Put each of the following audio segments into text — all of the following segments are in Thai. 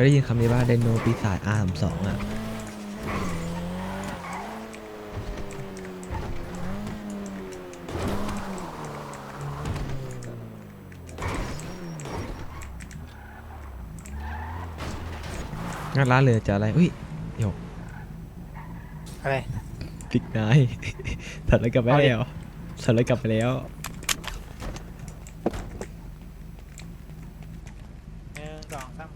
ยได้ยินคำนี้ว่าไดโนปีศาจ R32 อะงั้นร้านเลยจะอะไรอุ้ยโยกอะไรปิกนาย ถัดแล้วกลับไปเอาดิ แล้วถัดแล้วกลับไปแล้ว หนึ่งสองสาม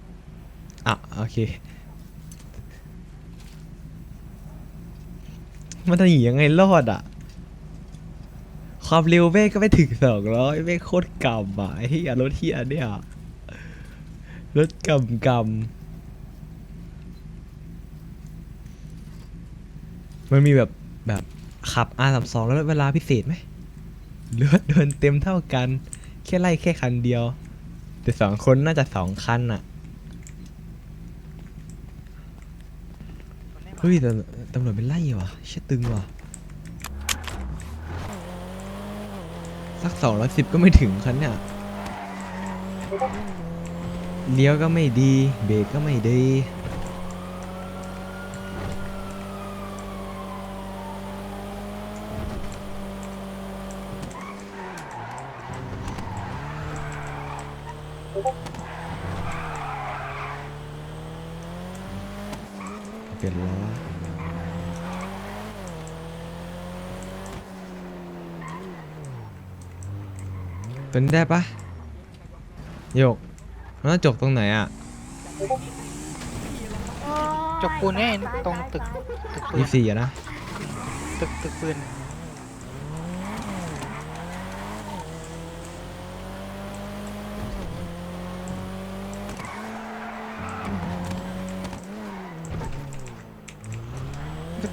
อะ โอ เค มันจะหนียังไงรอดอะ ความเร็วแม่งก็ไม่ถึงสองร้อยแม่งโคตรกำอะไอ้เหี้ยรถเฮียเนี่ยรถกำกำมันมีแบบแบบขับ R32 แล้วเวลาพิเศษไหมเลือดเดินเต็มเท่ากัน แค่ไล่แค่คันเดียว แต่สองคนน่าจะสองคันอะ มันไม่มา เฮ้ยแต่ตำรวจเป็นไล่ว่ะเชี่ยตึงว่ะสักสองร้อยสิบก็ไม่ถึงคันเนี่ยเลี้ยวก็ไม่ดี เบรกก็ไม่ดี ปลี่ยนล้อตัวนี้ได้ปะโยกมันต้องจกตรงไหนอะ จกปูนไงตรงตึกตึกปืยี่นสี่อะนะ ตึกตึกปืน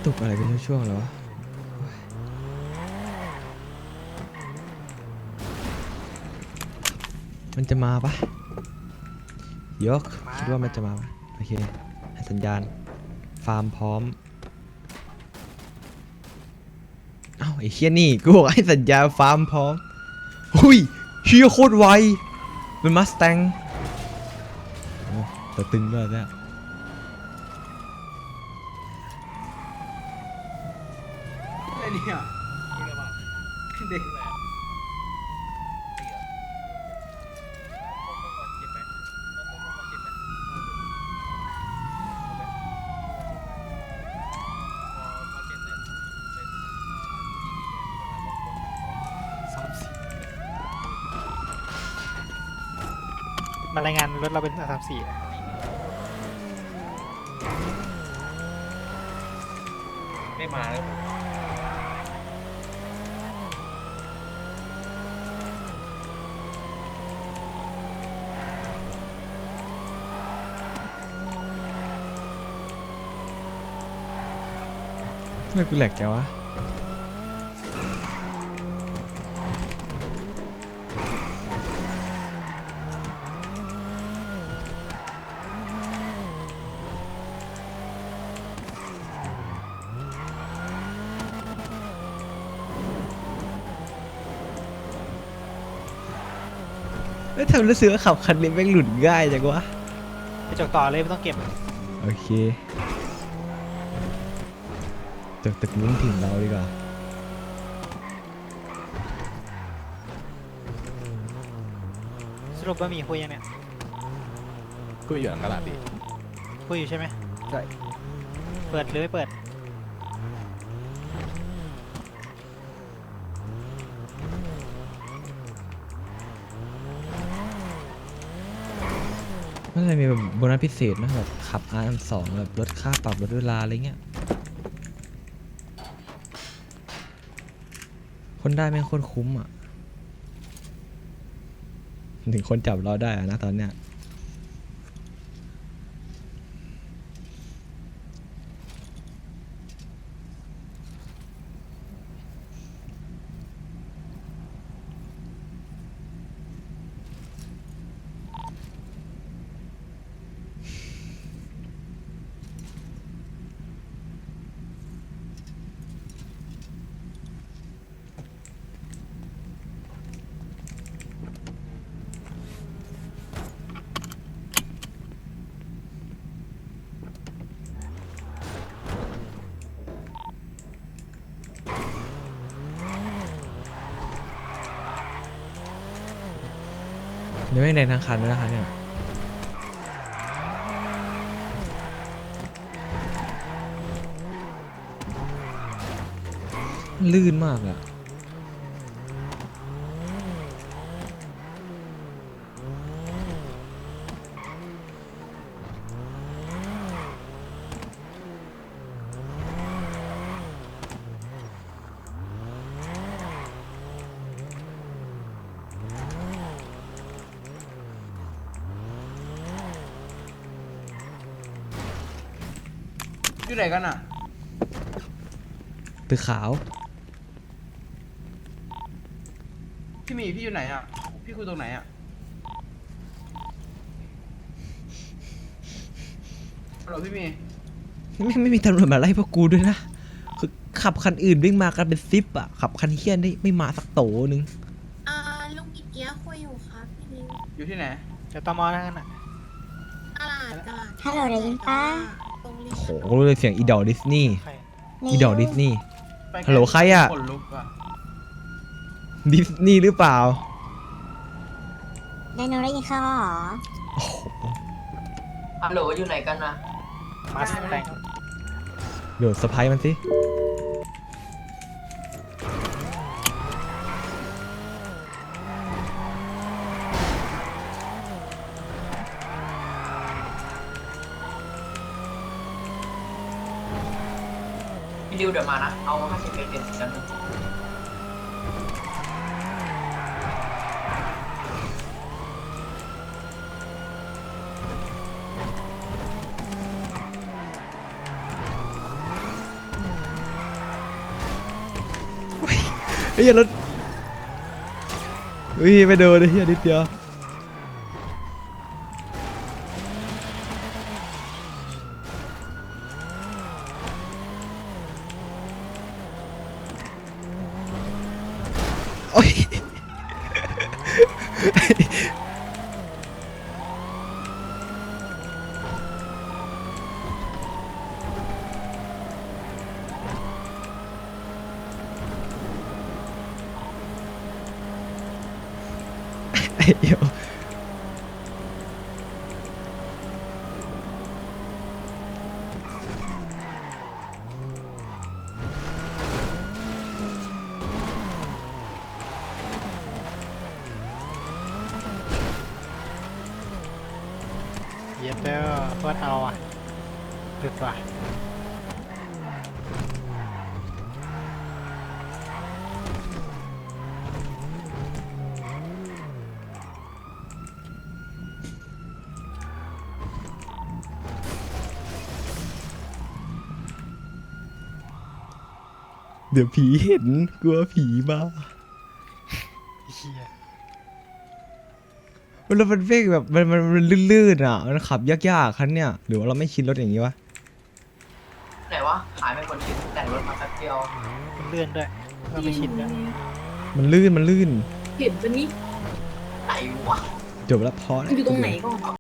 ตุกอะไรเป็นช่วงๆเหรอมันจะมาปะยกคิดว่ามันจะมาปะโอเคให้สัญญาณ ฟาร์มพร้อม เอ้าไอ้เชี่ยนี่กูบอกให้สัญญาณฟาร์มพร้อม หุยเชี่ยโคตรไว เป็นมัสแตงโอ้แต่ตึงด้วยเนี่ย ไอ้ เนี่ยเด็กสามสี่มารายงานรถเราเป็นสามสี่นะไม่มาแล้ว ไมกูแหลกแกวะแล้วทำรู้สึกว่าขับคันนี้แม่งหลุดง่ายจังวะไปจกต่อเลยไม่ต้องเก็บ โอเค ตึกตึกนู้นถึงเราดีกว่าสรุปบะหมี่คุยยังเนี่ยกูอยู่หลังตลาดดิคุยอยู่ใช่ไหมใช่เปิดหรือไม่เปิดมันจะมีแบบโบนัสพิเศษนะแบบขับ RM2 แบบลดค่าปรับลดเวลาอะไรเงี้ย คนได้แม่งโคตรคุ้มอะ ถึงคนจับเราได้อะนะตอนเนี้ย ยังไม่แดงทางคันเลยนะคะเนี่ยลื่นมากอะ อยู่ไหนกันอะ ตึกขาว พี่หมีพี่อยู่ไหนอะ พี่คุยตรงไหนอะฮัลโหลพี่หมีไม่ไม่มีตำรวจมาไล่พวกกูด้วยนะ คือขับคันอื่นวิ่งมากันเป็นซิปอะขับคันเฮี้ยนได้ไม่มาสักโตนึง อ่าลุงกิเกียร์คุยอยู่ครับพี่ลิวอยู่ที่ไหนเดี๋ยวตอมอนั่นน่ะตลาดตลาดฮัลโหลได้ยินปะตรงนี้ โหรู้เลยเสียงอีดอลดิสนีย์ใครอีดอลดิสนีย์ ไปไกฮัลโหลใครอะ ขนลุกอะดิสนีย์หรือเปล่าได้หนูได้ยินข้าวเหรอโอ้โหฮัลโหลอยู่ไหนกันนะมาสแตงเดี๋ยวสะพายมันสิ พี่ดิวเดี๋ยวมานะ เอาห้าสิบเป็นเป็นกันงไอ้เหี้ยรถอุ้ยไปโดนไอ้เหี้ยนิดเดียว โอ้ยไยเหยียบเด้อเพื่อเอาอะหลุดว่ะเดี๋ยวผีเห็นกลัวผีมา เฮีย แล้วมันเฟกแบบมันมันมันลื่นๆอะ มันขับยากๆคันเนี่ย หรือว่าเราไม่ชินรถอย่างนี้วะ ไหนวะหายไปคนคิดแต่งรถมาแป๊บเดียวมันเลื่อนด้วยเราไม่ชินด้วยมันลื่นมันลื่นเห็นปะนี่ไหนวะ จบแล้วพอแล้วอยู่ตรงไหนก่อน